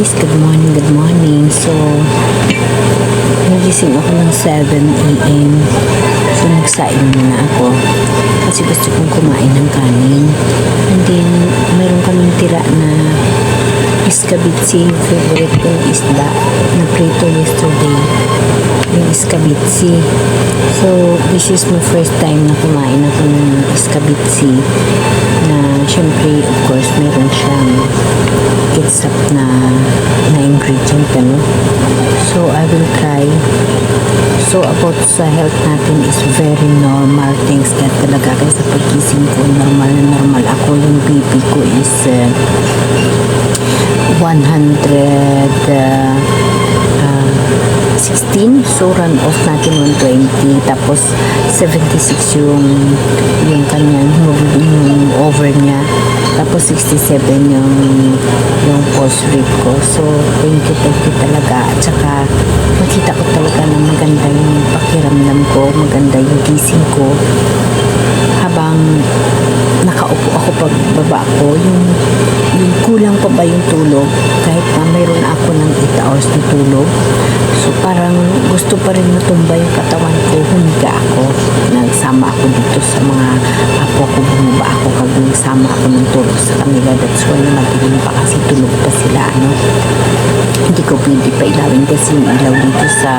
guys, good morning, good morning. So, nagising ako ng 7 a.m. So, nagsaing muna ako. Kasi gusto kong kumain ng kanin. And then, meron kaming tira na iskabitsi, favorite kong isda na prito yesterday. Yung iskabitsi. So, this is my first time na kumain ako ng iskabitsi na syempre, of course, meron siyang ketchup na, na ingredient, ano. So, I will try. So, about sa health natin is very normal. Thanks God talaga. Kasi sa pagkising ko, normal na normal ako. Yung BP ko is uh, 100 uh, uh, 16 so run off natin 120 tapos 76 yung yung kanyang hemoglobin yung over niya tapos 67 yung yung pulse rate ko. So thank you thank you talaga. At saka makita ko talaga na maganda yung pakiramdam ko maganda yung gising ko. Habang nakaupo ako pagbaba ko yung, yung kulang pa ba yung tulog? Kahit na mayroon ako ng 8 hours na tulog so parang gusto pa rin matumba yung katawan ko. Humiga ako. Nagsama ako dito sa mga apo ko. Bumaba ako kag nagsama ako ng tulog sa kanila. That's why madilim pa kasi tulog pa sila ano. Hindi ko pwede pa ilawin kasi yung ilaw dito sa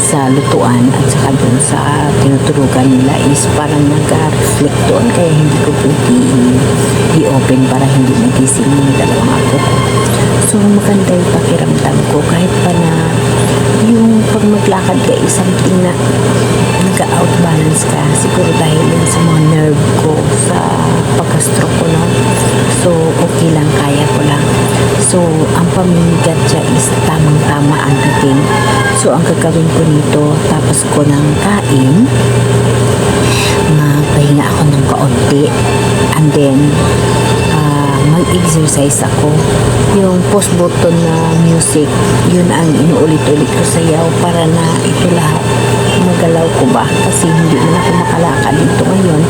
sa lutuan at saka dun sa tinuturugan nila is parang nag-reflect doon. Kaya hindi ko pwede i-open para hindi magising yung dalawang ako ko. So maganda yung pakiramdam ko. Kahit pa na pag maglakad ka is something na nag-outbalance ka siguro dahil yun sa mga nerve ko sa pagka-stroke ko no? So okay lang kaya ko lang. So ang pamimigat siya is tamang-tama ang dating so ang gagawin ko nito tapos ko ng kain magpahinga ako ng kaunti. And then mag-exercise ako. Yung post button na music yun ang inuulit-ulit ko sa yaw para na ito lahat magalaw ko ba? Kasi hindi man ako makalakad dito ngayon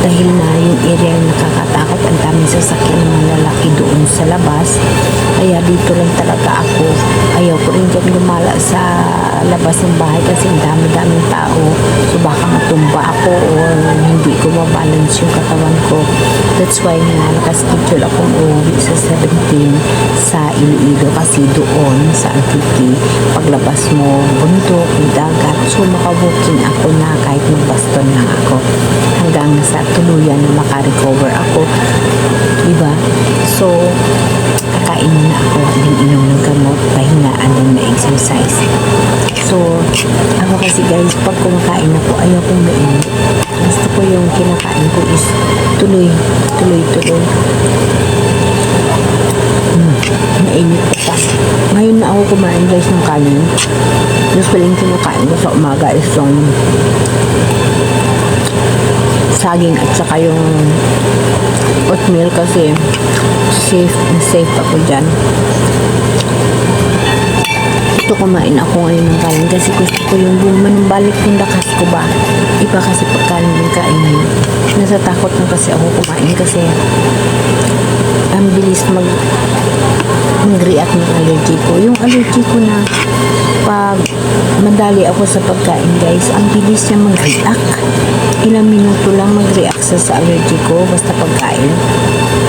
dahil na yung area yung nakakatakot. Ang daming sasakyan ng mga lalaki doon sa labas. Kaya dito lang talaga ako ayaw ko rin dyan gumala sa labas ng bahay kasi dami-daming tao. So baka matumba ako or hindi ko mabalance yung katawan ko. That's why nga nakaschedule akong uuwi sa 17 sa Iloilo kasi doon sa Antique paglabas mo bundok, dagat. So makabuking ako na kahit magbaston lang ako hanggang sa tuluyan na makarecover ako. Diba? So kakain muna ako then inom ng gamot. Pahinga and then ma-exercise so ako kasi guys pag kumakain ako ayaw kong mainit gusto ko yung kinakain ko is tuloy tuloy tuloy. Hmm, mainit pa pa. Ngayon na ako kumain guys ng kanin. Usually yung kinakain ko sa umaga is yung saging at saka yung oatmeal kasi safe and safe ako dyan. Ito kumain ako ngayon ng kanin kasi gusto ko yung buong manumbalik yung lakas ko ba. Iba kasi pagkain yung kainin. Natatakot na kasi ako kumain kasi ang bilis mag mag-react ng allergy ko. Yung allergy ko na pag madali ako sa pagkain guys, ang bilis niya mag-react. Ilang minuto lang mag-react sa, sa allergy ko basta pagkain.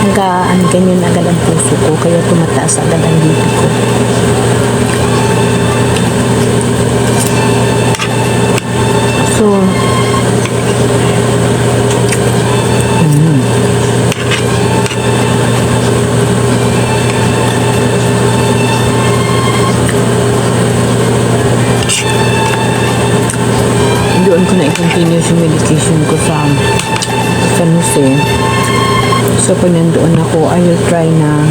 Hanggang ganyan agad ang puso ko kaya tumataas agad ang BP ko. So, doon ko na i-continue yung medication ko sa San Jose. So, pag nandoon ako, I will try na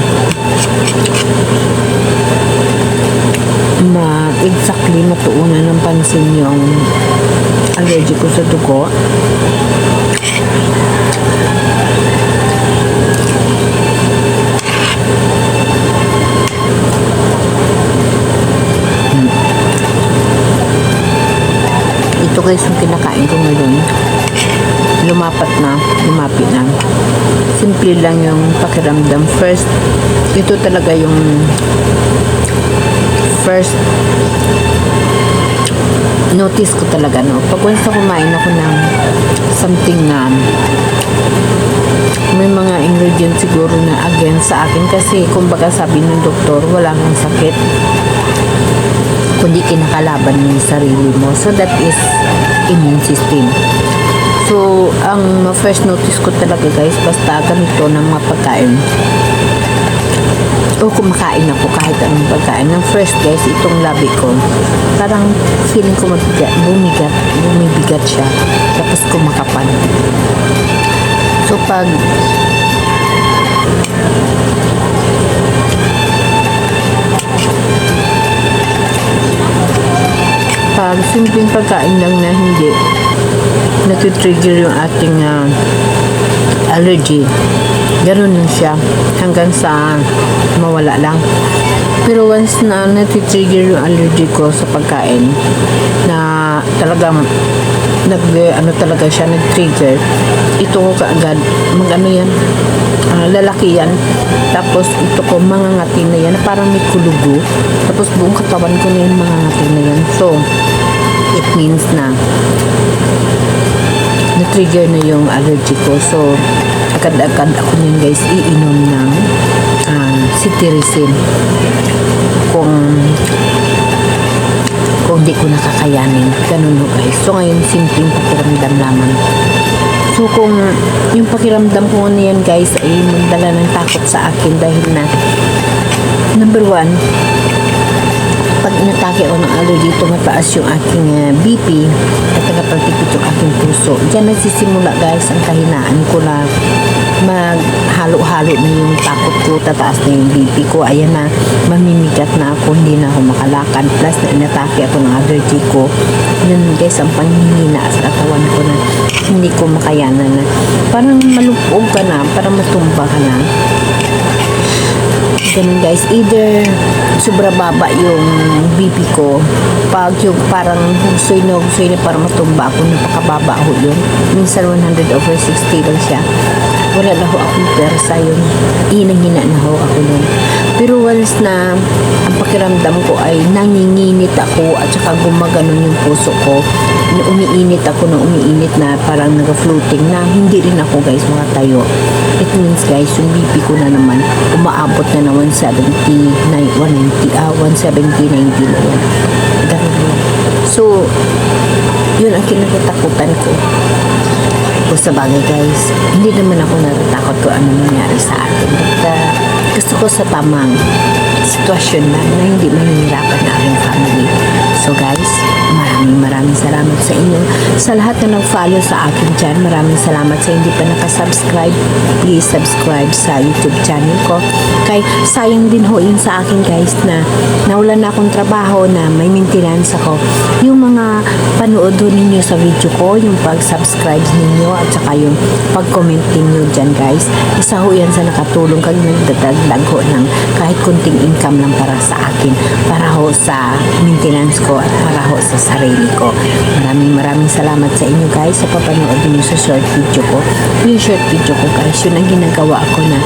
ma exactly matuunan ng pansin yung allergy ko sa dugo. Ito guys yung kinakain ko ngayon. Lumapat na, lumapit na. Simple lang yung pakiramdam. First, ito talaga yung first notice ko talaga, no? Pag once na kumain ako ng something na may mga ingredients siguro na against sa akin kasi kumbaga sabi ng doktor, wala kang sakit kundi kinakalaban mo yung sarili mo. So that is immune system. So, ang first notice ko talaga guys, basta ganito ng mga pagkain, o kumakain ako kahit anong pagkain. Ng first guys, itong labi ko, parang feeling ko mabigat, bumigat, bumibigat siya. Tapos kumakapan. So pag pag simpleng pagkain lang na hindi natitrigger yung ating ah, allergy. Ganun lang siya hanggang sa mawala lang. Pero once na natitrigger yung allergy ko sa pagkain na talagang nag ano talaga siya nag-trigger ito ko kaagad mag ano yan ah, lalaki yan. Tapos ito ko mangangati na yan parang may kulugo. Tapos buong katawan ko na yan mangangati na yan. So it means na na-trigger na yung allergy ko. So, agad-agad ako niyan guys, iinom ng uh, cetirizine. Kung kung di ko nakakayanin. Ganun no guys. So, ngayon, simpleng pakiramdam lamang. So, kung yung pakiramdam ko na yan guys ay magdala ng takot sa akin dahil na number one, inatake ako ng allergy, tumataas yung aking uh, BP at nagapaltikot yung aking puso. Diyan nagsisimula guys ang kahinaan ko na maghalo-halo na yung takot ko, tataas na yung BP ko. Ayan na, mamimigat na ako, hindi na ako makalakad. Plus na inatake ako ng allergy ko. Yan guys, ang panghihina sa katawan ko na hindi ko makayanan na. Parang malupog ka na, parang matumba ka na ganun guys. Either sobra baba yung BP ko pag yung parang husoy na husoy na parang matumba ako napakababa ho yun. Minsan 100 over 60 lang siya. Wala na ho akong persa yun. Inang-hina na ho ako nun. Pero once na ang pakiramdam ko ay nanginginit ako at saka gumaganon yung puso ko umiinit ako na umiinit na parang naga-floating na hindi rin ako guys makatayo it means guys yung BP ko na naman umaabot na na 170 190 ah 170 90 na yan so yun ang kinatatakutan ko. O sa bagay guys hindi naman ako natatakot kung ano nangyari sa atin but uh, gusto ko sa tamang sitwasyon na na hindi mahihirapan na aking family so guys maraming maraming salamat sa inyo. Sa lahat na nag-follow sa akin dyan maraming salamat sa hindi pa nakasubscribe. Please subscribe sa youtube channel ko. Kay sayang din ho yun sa akin guys na nawala na akong trabaho na may maintenance ako. Yung mga panood ninyo sa video ko yung pag-subscribe ninyo at saka yung pag-comment ninyo dyan guys isa ho yan sa nakatulong kag nagdadagdag ho ng kahit kunting income lang para sa akin para ho sa maintenance ko at para ho sa sarili ko. Maraming maraming salamat sa inyo guys sa papanood niyo sa short video ko. Yung short video ko guys yun ang ginagawa ko na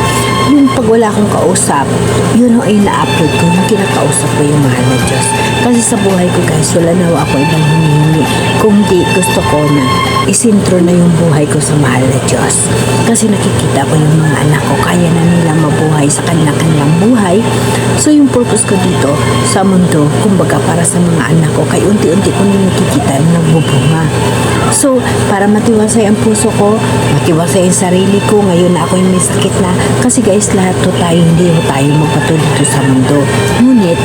yung pag wala akong kausap yun ho ay na-upload ko yung kinakausap ko yung mahal na Diyos. Kasi sa buhay ko guys wala na ho ako ibang hinihingi kung di gusto ko na isintro na yung buhay ko sa mahal na Diyos. Kasi nakikita ko yung mga anak ko kaya na nila mabuhay sa kanilang-kanilang buhay. So yung purpose ko dito sa mundo kumbaga para sa mga anak ko kay unti-unti ko na nakikita na nagbubunga so para matiwasay ang puso ko matiwasay ang sarili ko ngayon na ako yung may sakit na kasi guys lahat to tayo hindi ho tayo magpatuloy dito sa mundo ngunit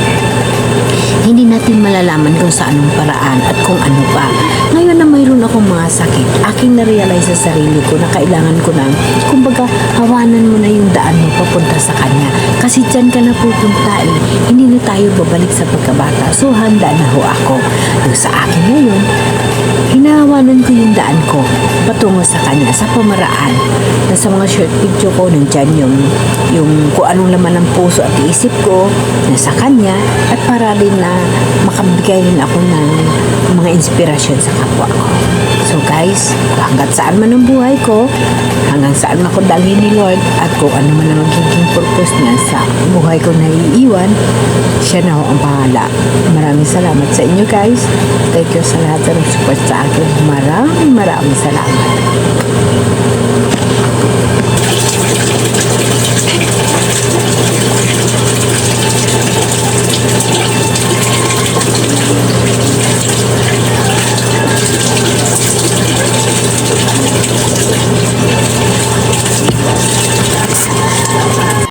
hindi natin malalaman kung sa anong paraan at kung ano pa. Ngayon na mayroon akong mga sakit, aking na-realize sa sarili ko na kailangan ko na, kumbaga, hawanan mo na yung daan mo papunta sa kanya. Kasi dyan ka na pupunta eh. Hindi na tayo babalik sa pagkabata. So, handa na ho ako. Yung sa akin ngayon, hinahawanan ko yung daan ko patungo sa kanya sa pamaraan na sa mga short video ko nandyan yung, yung kung anong laman ng puso at isip ko na sa kanya at para din na makabigay rin ako ng mga inspirasyon sa kapwa ko. So guys, hanggat saan man ang buhay ko, hanggang saan man ako dalhin ni Lord, at kung ano man ang magiging purpose niya sa buhay ko na iiwan, siya na ho ang bahala. Maraming salamat sa inyo guys. Thank you sa lahat ng support sa akin. Maraming maraming salamat.